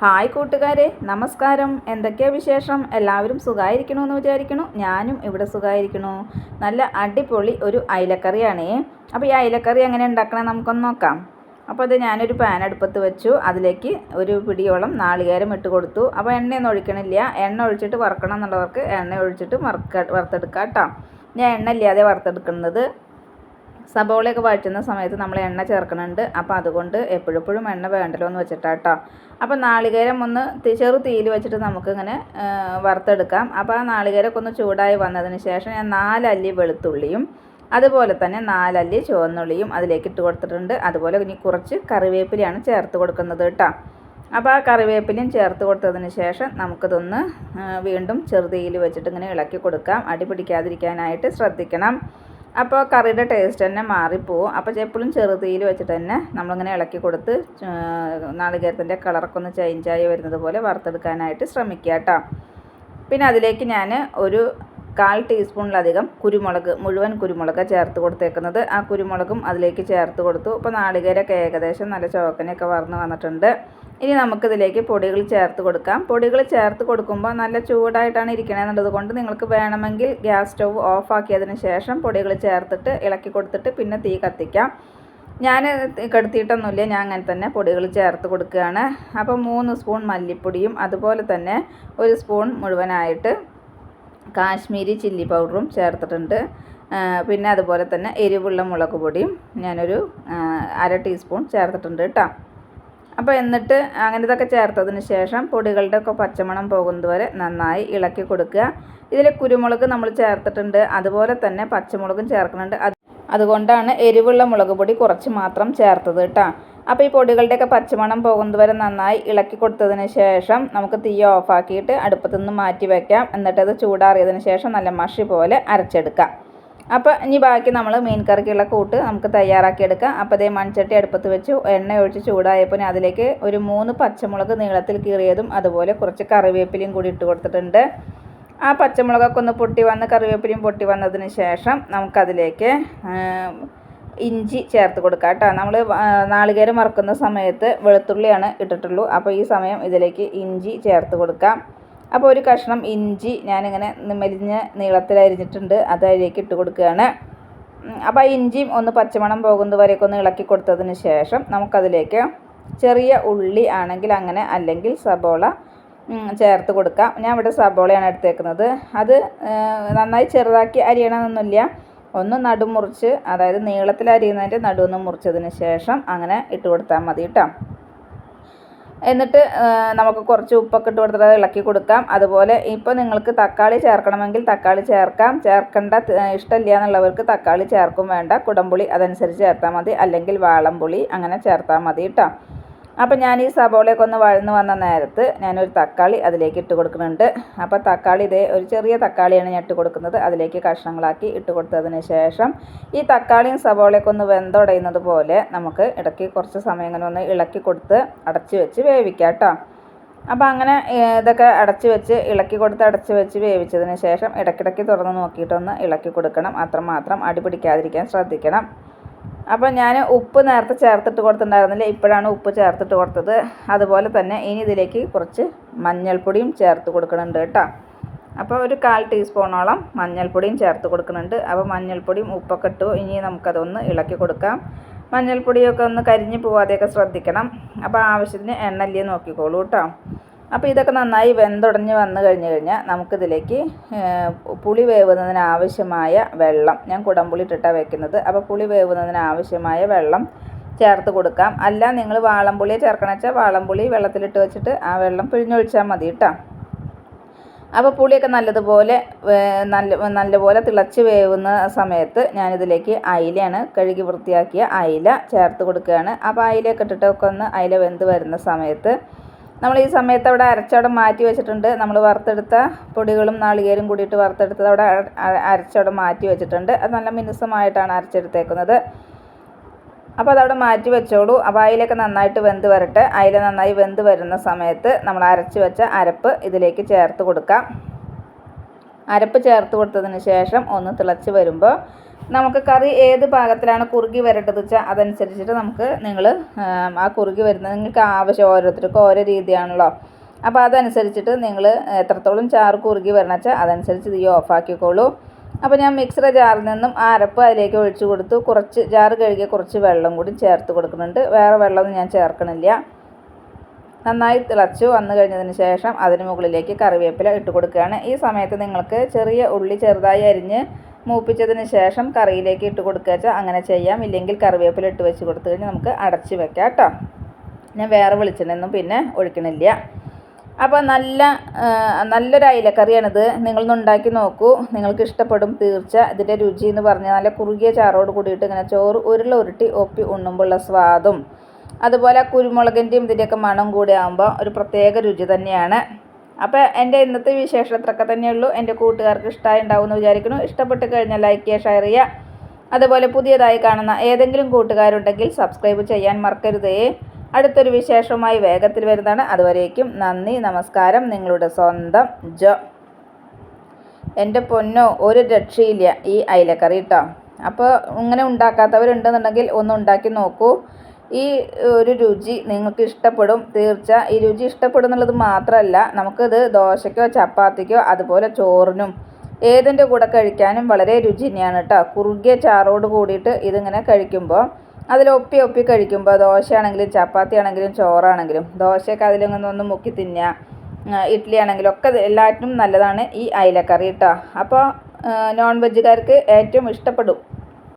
Hi കൂട്ടുകാരെ നമസ്കാരം. എന്തൊക്കെയാ വിശേഷം? എല്ലാവരും സുഖമായിരിക്കണമെന്ന് വിചാരിക്കണു ഞാനും ഇവിടെ സുഖമായിരിക്കണു നല്ല അടിപൊളി ഒരു അയിലക്കറിയാണേ. അപ്പോൾ ഈ അയിലക്കറി എങ്ങനെ ഉണ്ടാക്കണേ നമുക്കൊന്ന് നോക്കാം. അപ്പോൾ അത് ഞാനൊരു പാൻ അടുപ്പത്ത് വെച്ചു. അതിലേക്ക് ഒരു പിടിയോളം നാളികേരം ഇട്ട് കൊടുത്തു. അപ്പോൾ എണ്ണയൊന്നും ഒഴിക്കണില്ല. എണ്ണ ഒഴിച്ചിട്ട് വറുക്കണം എന്നുള്ളവർക്ക് എണ്ണ ഒഴിച്ചിട്ട് വറുക്ക വറുത്തെടുക്കാം കേട്ടോ. ഞാൻ എണ്ണ ഇല്ലാതെ വറുത്തെടുക്കുന്നത്. സബോളയൊക്കെ വഴറ്റുന്ന സമയത്ത് നമ്മൾ എണ്ണ ചേർക്കുന്നുണ്ട് അപ്പോൾ അതുകൊണ്ട് എപ്പോഴെപ്പോഴും എണ്ണ വേണ്ടല്ലോ എന്ന് വെച്ചിട്ടാട്ടോ അപ്പോൾ നാളികേരം ഒന്ന് ചെറു തീയിൽ വെച്ചിട്ട് നമുക്കിങ്ങനെ വറുത്തെടുക്കാം. അപ്പോൾ ആ നാളികേരമൊക്കെ ഒന്ന് ചൂടായി വന്നതിന് ശേഷം ഞാൻ നാലല്ലി വെളുത്തുള്ളിയും അതുപോലെ തന്നെ നാലല്ലി ചുവന്നുള്ളിയും അതിലേക്ക് ഇട്ട് കൊടുത്തിട്ടുണ്ട്. അതുപോലെ ഇനി കുറച്ച് കറിവേപ്പിലയാണ് ചേർത്ത് കൊടുക്കുന്നത് കേട്ടോ അപ്പോൾ ആ കറിവേപ്പിലയും ചേർത്ത് കൊടുത്തതിന് ശേഷം നമുക്കിതൊന്ന് വീണ്ടും ചെറുതീയിൽ വെച്ചിട്ട് ഇങ്ങനെ ഇളക്കി കൊടുക്കാം. അടി പിടിക്കാതിരിക്കാനായിട്ട് ശ്രദ്ധിക്കണം. അപ്പോൾ കറിയുടെ ടേസ്റ്റ് തന്നെ മാറിപ്പോവും. അപ്പോൾ എപ്പോഴും ചെറുതീയിൽ വെച്ചിട്ട് തന്നെ നമ്മളിങ്ങനെ ഇളക്കി കൊടുത്ത് നാളികേരത്തിന്റെ കളറൊക്കെ ഒന്ന് ചേഞ്ചായി വരുന്നത് പോലെ വറുത്തെടുക്കാനായിട്ട് ശ്രമിക്കുക കേട്ടോ. പിന്നെ അതിലേക്ക് ഞാൻ ഒരു കാൽ ടീസ്പൂണിലധികം കുരുമുളക് മുഴുവൻ കുരുമുളക് ചേർത്ത് കൊടുത്തേക്കുന്നത്. ആ കുരുമുളകും അതിലേക്ക് ചേർത്ത് കൊടുത്തു. അപ്പോൾ നാളികേരൊക്കെ ഏകദേശം നല്ല ചോക്കനൊക്കെ വറന്ന് വന്നിട്ടുണ്ട്. ഇനി നമുക്കിതിലേക്ക് പൊടികൾ ചേർത്ത് കൊടുക്കാം. പൊടികൾ ചേർത്ത് കൊടുക്കുമ്പോൾ നല്ല ചൂടായിട്ടാണ് ഇരിക്കണമെന്നുള്ളത് കൊണ്ട് നിങ്ങൾക്ക് വേണമെങ്കിൽ ഗ്യാസ് സ്റ്റൗ ഓഫാക്കിയതിന് ശേഷം പൊടികൾ ചേർത്തിട്ട് ഇളക്കി കൊടുത്തിട്ട് പിന്നെ തീ കത്തിക്കാം. ഞാൻ കെടുത്തിയിട്ടൊന്നുമില്ല ഞാൻ അങ്ങനെ തന്നെ പൊടികൾ ചേർത്ത് കൊടുക്കുകയാണ്. അപ്പോൾ മൂന്ന് സ്പൂൺ മല്ലിപ്പൊടിയും അതുപോലെ തന്നെ ഒരു സ്പൂൺ മുഴുവനായിട്ട് കാശ്മീരി ചില്ലി പൗഡറും ചേർത്തിട്ടുണ്ട്. പിന്നെ അതുപോലെ തന്നെ എരിവുള്ള മുളക് പൊടിയും ഞാനൊരു അര ടീസ്പൂൺ ചേർത്തിട്ടുണ്ട് കേട്ടോ. അപ്പോൾ എന്നിട്ട് അങ്ങനെ ഇതൊക്കെ ചേർത്തതിന് ശേഷം പൊടികളുടെ ഒക്കെ പച്ചമണം പോകുന്നതുവരെ നന്നായി ഇളക്കി കൊടുക്കുക. ഇതിൽ കുരുമുളക് നമ്മൾ ചേർത്തിട്ടുണ്ട്. അതുപോലെ തന്നെ പച്ചമുളകും ചേർക്കുന്നുണ്ട്. അതുകൊണ്ടാണ് എരിവുള്ള മുളക് പൊടി കുറച്ച് മാത്രം ചേർത്തത് കേട്ടോ. അപ്പോൾ ഈ പൊടികളുടെയൊക്കെ പച്ചമണം പോകുന്നതുവരെ നന്നായി ഇളക്കി കൊടുത്തതിന് ശേഷം നമുക്ക് തീ ഓഫാക്കിയിട്ട് അടുപ്പത്തു നിന്ന് മാറ്റി വയ്ക്കാം എന്നിട്ടത് ചൂടാറിയതിന് ശേഷം നല്ല മഷി പോലെ അരച്ചെടുക്കാം. അപ്പോൾ ഇനി ബാക്കി നമ്മൾ മീൻ കറിക്കുള്ള കൂട്ട് നമുക്ക് തയ്യാറാക്കി എടുക്കാം. അപ്പോൾ അതേ മൺചട്ടി അടുപ്പത്ത് വെച്ച്. എണ്ണ ഒഴിച്ച് ചൂടായപ്പോൾ അതിലേക്ക് ഒരു മൂന്ന് പച്ചമുളക് നീളത്തിൽ കീറിയതും അതുപോലെ കുറച്ച് കറിവേപ്പിലയും കൂടി ഇട്ട് കൊടുത്തിട്ടുണ്ട്. ആ പച്ചമുളകൊക്കെ ഒന്ന് പൊട്ടി വന്ന് കറിവേപ്പിലയും പൊട്ടി വന്നതിന് ശേഷം നമുക്കതിലേക്ക് ഇഞ്ചി ചേർത്ത് കൊടുക്കാം കേട്ടോ. നമ്മൾ നാളികേരം വറക്കുന്ന സമയത്ത് വെളുത്തുള്ളിയാണ് ഇട്ടിട്ടുള്ളൂ. അപ്പോൾ ഈ സമയം ഇതിലേക്ക് ഇഞ്ചി ചേർത്ത് കൊടുക്കാം. അപ്പോൾ ഒരു കഷ്ണം ഇഞ്ചി ഞാനിങ്ങനെ മെലിഞ്ഞ നീളത്തിലരിഞ്ഞിട്ടുണ്ട് അത് അതിലേക്ക് ഇട്ട് കൊടുക്കുകയാണ്. അപ്പോൾ ആ ഇഞ്ചിയും ഒന്ന് പച്ചമണം പോകുന്നത് വരെയൊക്കെ ഒന്ന് ഇളക്കി കൊടുത്തതിന് ശേഷം നമുക്കതിലേക്ക് ചെറിയ ഉള്ളി ആണെങ്കിൽ അങ്ങനെ അല്ലെങ്കിൽ സബോള ചേർത്ത് കൊടുക്കാം. ഞാൻ ഇവിടെ സബോളയാണ് എടുത്തേക്കുന്നത്. അത് നന്നായി ചെറുതാക്കി അരിയണമെന്നൊന്നുമില്ല. ഒന്ന് നടുമുറിച്ച് അതായത് നീളത്തിൽ അരിയുന്നതിന്റെ നടുവൊന്ന് മുറിച്ചതിന് ശേഷം അങ്ങനെ ഇട്ട് കൊടുത്താൽ മതി കേട്ടോ. എന്നിട്ട് നമുക്ക് കുറച്ച് ഉപ്പൊക്കെ ഇട്ട് കൊടുത്തിട്ട് ഇളക്കി കൊടുക്കാം. അതുപോലെ ഇപ്പോൾ നിങ്ങൾക്ക് തക്കാളി ചേർക്കണമെങ്കിൽ തക്കാളി ചേർക്കാം. ചേർക്കേണ്ട ഇഷ്ടമില്ല എന്നുള്ളവർക്ക് തക്കാളി ചേർക്കും വേണ്ട. കുടംപുളി അതനുസരിച്ച് ചേർത്താൽ മതി. അല്ലെങ്കിൽ വാളംപുളി അങ്ങനെ ചേർത്താൽ മതി കേട്ടോ അപ്പോൾ ഞാൻ ഈ സബോളയൊക്കെ ഒന്ന് വഴന്ന് വന്ന നേരത്ത് ഞാനൊരു തക്കാളി അതിലേക്ക് ഇട്ട് കൊടുക്കുന്നുണ്ട്. അപ്പോൾ തക്കാളി ഇതേ ഒരു ചെറിയ തക്കാളിയാണ് ഞാൻ ഇട്ട് കൊടുക്കുന്നത്. അതിലേക്ക് കഷ്ണങ്ങളാക്കി ഇട്ട് കൊടുത്തതിന് ശേഷം ഈ തക്കാളിയും സബോളയൊക്കെ ഒന്ന് വെന്തുടയുന്നത് പോലെ നമുക്ക് ഇടയ്ക്ക് കുറച്ച് സമയം ഇങ്ങനെ ഒന്ന് ഇളക്കി കൊടുത്ത് അടച്ച് വെച്ച് വേവിക്കാം കേട്ടോ. അപ്പോൾ അങ്ങനെ ഇതൊക്കെ അടച്ച് വെച്ച് ഇളക്കി കൊടുത്ത് അടച്ച് വെച്ച് വേവിച്ചതിന് ശേഷം ഇടയ്ക്കിടയ്ക്ക് തുറന്ന് നോക്കിയിട്ടൊന്ന് ഇളക്കി കൊടുക്കണം. അത്രമാത്രം അടി പിടിക്കാതിരിക്കാൻ ശ്രദ്ധിക്കണം. അപ്പോൾ ഞാൻ ഉപ്പ് നേരത്തെ ചേർത്തിട്ട് കൊടുത്തിട്ടുണ്ടായിരുന്നില്ല. ഇപ്പോഴാണ് ഉപ്പ് ചേർത്തിട്ട് കൊടുത്തത്. അതുപോലെ തന്നെ ഇനി ഇതിലേക്ക് കുറച്ച് മഞ്ഞൾപ്പൊടിയും ചേർത്ത് കൊടുക്കുന്നുണ്ട് കേട്ടോ. അപ്പോൾ ഒരു കാൽ ടീസ്പൂണോളം മഞ്ഞൾപ്പൊടിയും ചേർത്ത് കൊടുക്കുന്നുണ്ട് അപ്പോൾ മഞ്ഞൾപ്പൊടിയും ഉപ്പൊക്കെ ഇട്ടു. ഇനി നമുക്കതൊന്ന് ഇളക്കി കൊടുക്കാം. മഞ്ഞൾപ്പൊടിയൊക്കെ ഒന്ന് കരിഞ്ഞ് പോവാതെയൊക്കെ ശ്രദ്ധിക്കണം. അപ്പോൾ ആവശ്യത്തിന് എണ്ണല്ലേ നോക്കിക്കോളൂ കേട്ടോ. അപ്പോൾ ഇതൊക്കെ നന്നായി വെന്തുടഞ്ഞ് വന്നു കഴിഞ്ഞ് കഴിഞ്ഞാൽ നമുക്കിതിലേക്ക് പുളി വേവുന്നതിന് ആവശ്യമായ വെള്ളം ഞാൻ കുടംപുളി ഇട്ടിട്ടാണ് വെക്കുന്നത്. അപ്പോൾ പുളി വേവുന്നതിന് ആവശ്യമായ വെള്ളം ചേർത്ത് കൊടുക്കാം. അല്ല നിങ്ങൾ വാളംപുളി ചേർക്കണം വെച്ചാൽ വാളംപുളി വെള്ളത്തിലിട്ട് വെച്ചിട്ട് ആ വെള്ളം പിഴിഞ്ഞൊഴിച്ചാൽ മതി കേട്ടോ. അപ്പോൾ പുളിയൊക്കെ നല്ലതുപോലെ നല്ല നല്ലപോലെ തിളച്ച് വേവുന്ന സമയത്ത് ഞാനിതിലേക്ക് അയിലയാണ് കഴുകി വൃത്തിയാക്കിയ അയില ചേർത്ത് കൊടുക്കുകയാണ്. അപ്പോൾ അയിലയൊക്കെ ഇട്ടിട്ടൊക്കെ ഒന്ന് അയില വെന്ത് വരുന്ന സമയത്ത് നമ്മൾ ഈ സമയത്ത് അവിടെ അരച്ചവിടെ മാറ്റി വെച്ചിട്ടുണ്ട്. നമ്മൾ വറുത്തെടുത്ത പൊടികളും നാളികേരും കൂടിയിട്ട് വറുത്തെടുത്തത് അവിടെ അരച്ചവിടെ മാറ്റി വെച്ചിട്ടുണ്ട്. അത് നല്ല മിനുസമായിട്ടാണ് അരച്ചെടുത്തേക്കുന്നത്. അപ്പോൾ അതവിടെ മാറ്റി വെച്ചോളൂ. അപ്പോൾ അയിലൊക്കെ നന്നായിട്ട് വെന്ത് വരട്ടെ. അയില നന്നായി വെന്ത് വരുന്ന സമയത്ത് നമ്മൾ അരച്ച് വെച്ച അരപ്പ് ഇതിലേക്ക് ചേർത്ത് കൊടുക്കാം. അരപ്പ് ചേർത്ത് കൊടുത്തതിന് ശേഷം ഒന്ന് തിളച്ച് വരുമ്പോൾ നമുക്ക് കറി ഏത് പാകത്തിലാണ് കുറുകി വരേണ്ടത് വെച്ചാൽ അതനുസരിച്ചിട്ട് നമുക്ക് നിങ്ങൾ ആ കുറുകി വരുന്നത് നിങ്ങൾക്ക് ആവശ്യം ഓരോരുത്തർക്കും ഓരോ രീതിയാണല്ലോ. അപ്പോൾ അതനുസരിച്ചിട്ട് നിങ്ങൾ എത്രത്തോളം ചാറ് കുറുകി വരണം വെച്ചാൽ അതനുസരിച്ച് തീ ഓഫാക്കിക്കോളൂ. അപ്പോൾ ഞാൻ മിക്സറ ജാറിൽ നിന്നും ആ അരപ്പ് അതിലേക്ക് ഒഴിച്ചു കൊടുത്തു. കുറച്ച് ജാറ് കഴുകിയ കുറച്ച് വെള്ളം കൂടി ചേർത്ത് കൊടുക്കുന്നുണ്ട്. വേറെ വെള്ളമൊന്നും ഞാൻ ചേർക്കണില്ല. നന്നായി തിളച്ചു വന്നു കഴിഞ്ഞതിന് ശേഷം അതിന് മുകളിലേക്ക് കറിവേപ്പില ഇട്ട് കൊടുക്കുകയാണ്. ഈ സമയത്ത് നിങ്ങൾക്ക് ചെറിയ ഉള്ളി ചെറുതായി അരിഞ്ഞ് മൂപ്പിച്ചതിന് ശേഷം കറിയിലേക്ക് ഇട്ട് കൊടുക്കുക വെച്ചാൽ അങ്ങനെ ചെയ്യാം. ഇല്ലെങ്കിൽ കറിവേപ്പില ഇട്ട് വെച്ച് കൊടുത്തു കഴിഞ്ഞാൽ നമുക്ക് അടച്ച് വെക്കാം കേട്ടോ. ഞാൻ വേറെ വെളിച്ചെണ്ണയൊന്നും പിന്നെ ഒഴിക്കണില്ല. അപ്പോൾ നല്ല നല്ലൊരു അയിലക്കറിയാണിത്. നിങ്ങളൊന്ന് ഉണ്ടാക്കി നോക്കൂ. നിങ്ങൾക്ക് ഇഷ്ടപ്പെടും തീർച്ച. ഇതിന്റെ രുചി എന്ന് പറഞ്ഞാൽ നല്ല കുറുകിയ ചാറോട് കൂടിയിട്ട് ഇങ്ങനെ ചോറ് ഉരുള ഉരുട്ടി ഒപ്പി ഉണ്ണുമ്പോഴുള്ള സ്വാദും അതുപോലെ കുരുമുളകിന്റെയും ഇതിന്റെയൊക്കെ മണം കൂടി ആകുമ്പോൾ ഒരു പ്രത്യേക രുചി തന്നെയാണ്. അപ്പോൾ എന്റെ ഇന്നത്തെ വിശേഷം അത്രയൊക്കെ തന്നെയുള്ളൂ എന്റെ കൂട്ടുകാർക്ക് ഇഷ്ടമായി ഉണ്ടാവും എന്ന് വിചാരിക്കുന്നു. ഇഷ്ടപ്പെട്ട് കഴിഞ്ഞാൽ ലൈക്ക് ചെയ്യുക ഷെയർ ചെയ്യുക. അതുപോലെ പുതിയതായി കാണുന്ന ഏതെങ്കിലും കൂട്ടുകാരുണ്ടെങ്കിൽ സബ്സ്ക്രൈബ് ചെയ്യാൻ മറക്കരുതേ. അടുത്തൊരു വിശേഷവുമായി വേഗത്തിൽ വരുന്നതാണ്. അതുവരേക്കും നന്ദി നമസ്കാരം. നിങ്ങളുടെ സ്വന്തം ജോ. എന്റെ പൊന്നോ ഒരു രക്ഷയില്ല ഈ അയിലക്കറി കേട്ടോ അപ്പോൾ ഇങ്ങനെ ഉണ്ടാക്കാത്തവരുണ്ടെന്നുണ്ടെങ്കിൽ ഒന്ന് ഉണ്ടാക്കി നോക്കൂ. ഈ ഒരു രുചി നിങ്ങൾക്ക് ഇഷ്ടപ്പെടും തീർച്ച. ഈ രുചി ഇഷ്ടപ്പെടും എന്നുള്ളത് മാത്രമല്ല നമുക്കിത് ദോശയ്ക്കോ ചപ്പാത്തിക്കോ അതുപോലെ ചോറിനും ഏതിന്റെ കൂടെ കഴിക്കാനും വളരെ രുചി തന്നെയാണ് കേട്ടോ കുറുകിയ ചാറോട് കൂടിയിട്ട് ഇതിങ്ങനെ കഴിക്കുമ്പോൾ അതിൽ ഒപ്പി ഒപ്പി കഴിക്കുമ്പോൾ ദോശയാണെങ്കിലും ചപ്പാത്തി ആണെങ്കിലും ചോറാണെങ്കിലും ദോശയൊക്കെ അതിലിങ്ങനെ ഒന്ന് മുക്കി തിന്നുക ഇഡ്ഡലി ആണെങ്കിലും ഒക്കെ എല്ലാറ്റിനും നല്ലതാണ് ഈ അയിലക്കറി കേട്ടോ അപ്പോൾ നോൺ വെജുകാർക്ക് ഏറ്റവും ഇഷ്ടപ്പെടും.